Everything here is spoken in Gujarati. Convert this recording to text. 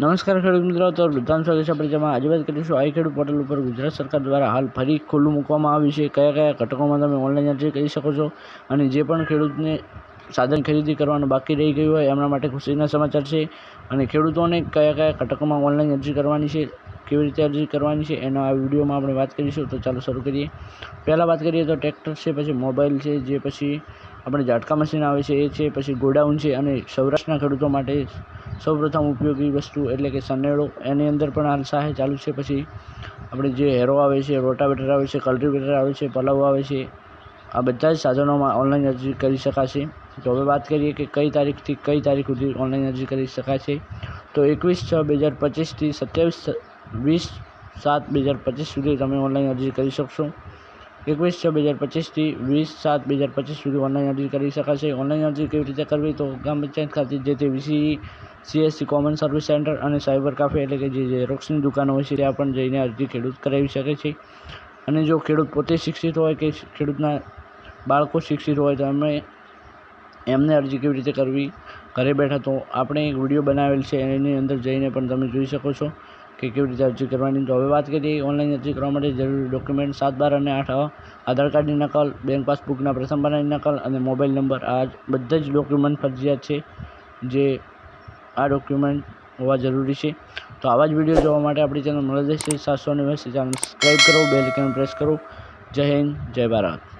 નમસ્કાર ખેડૂત મિત્રો, તો વૃદ્ધાન સ્વાગત છે આપણે જેમાં આજે વાત કરીશું આઈ ખેડૂત પોર્ટલ ઉપર ગુજરાત સરકાર દ્વારા હાલ ફરી ખુલ્લું મૂકવામાં આવ્યું છે. કયા કયા ઘટકોમાં તમે ઓનલાઈન અરજી કરી શકો છો અને જે પણ ખેડૂતને સાધન ખરીદી કરવાનું બાકી રહી ગયું હોય એમના માટે ખુશીના સમાચાર છે. અને ખેડૂતોને કયા કયા ઘટકોમાં ઓનલાઈન અરજી કરવાની છે, કેવી રીતે અરજી કરવાની છે, એના આ વિડીયોમાં આપણે વાત કરીશું. તો ચાલો શરૂ કરીએ. પહેલાં વાત કરીએ તો ટ્રેક્ટર છે, પછી મોબાઈલ છે, જે પછી આપણે ઝાટકા મશીન આવે છે, એ છે, પછી ગોડાઉન છે અને સૌરાષ્ટ્રના ખેડૂતો માટે સૌપ્રથમ ઉપયોગી વસ્તુ એટલે કે સનેડો, એની અંદર પણ હાલ સાહે ચાલુ છે. પછી આપણે જે હેરો આવે છે, રોટાવેટર આવે છે, કલ્ટિવેટર આવે છે, પલાવ આવે છે, આ બધા જ સાધનોમાં ઓનલાઈન અરજી કરી શકાશે. તો હવે વાત કરીએ કે કઈ તારીખથી કઈ તારીખ સુધી ઓનલાઈન અરજી કરી શકાશે. તો એકવીસ છ બે હજાર પચીસથી સત્યાવીસ, વીસ સાત બે હજાર પચીસ સુધી તમે ઓનલાઈન અરજી કરી શકશો. એકવીસ છ બે હજાર પચીસથી વીસ સાત બે હજાર પચીસ સુધી ઓનલાઈન અરજી કરી શકાશે ઓનલાઈન અરજી કેવી રીતે કરવી તો ગ્રામ પંચાયત ખાતે જે તે VC CSC common service centre અને સાયબર કાફે એટલે કે જે ઝેરોક્સની દુકાનો હોય છે, ત્યાં પણ જઈને અરજી ખેડૂત કરાવી શકે છે. અને જો ખેડૂત પોતે શિક્ષિત હોય કે ખેડૂતના બાળકો શિક્ષિત હોય તો અમે એમને અરજી કેવી રીતે કરવી? ઘરે બેઠા તો આપણે એક વીડિયો બનાવેલ છે, એની અંદર જઈને પણ તમે જોઈ શકો છો. કે કેવી રીતે અરજી કરવાની? તો હવે વાત કરીએ ઓનલાઈન અરજી કરવા માટે જરૂરી ડોક્યુમેન્ટ સાત, બાર અને આઠ આધાર કાર્ડની નકલ, બેંક પાસબુકના પ્રથમ પાનાની નકલ અને મોબાઈલ નંબર. આ બધા જ ડોક્યુમેન્ટ ફરજિયાત છે જે આ ડોક્યુમેન્ટ હોવા જરૂરી છે. તો આવા જ વીડિયો જોવા માટે આપણી ચેનલ મળે છે સાતસો નેવ્યાસી ચેનલ સબસ્ક્રાઈબ કરો, બેલ આઇકન પ્રેસ કરો. જય હિન્દ, જય ભારત.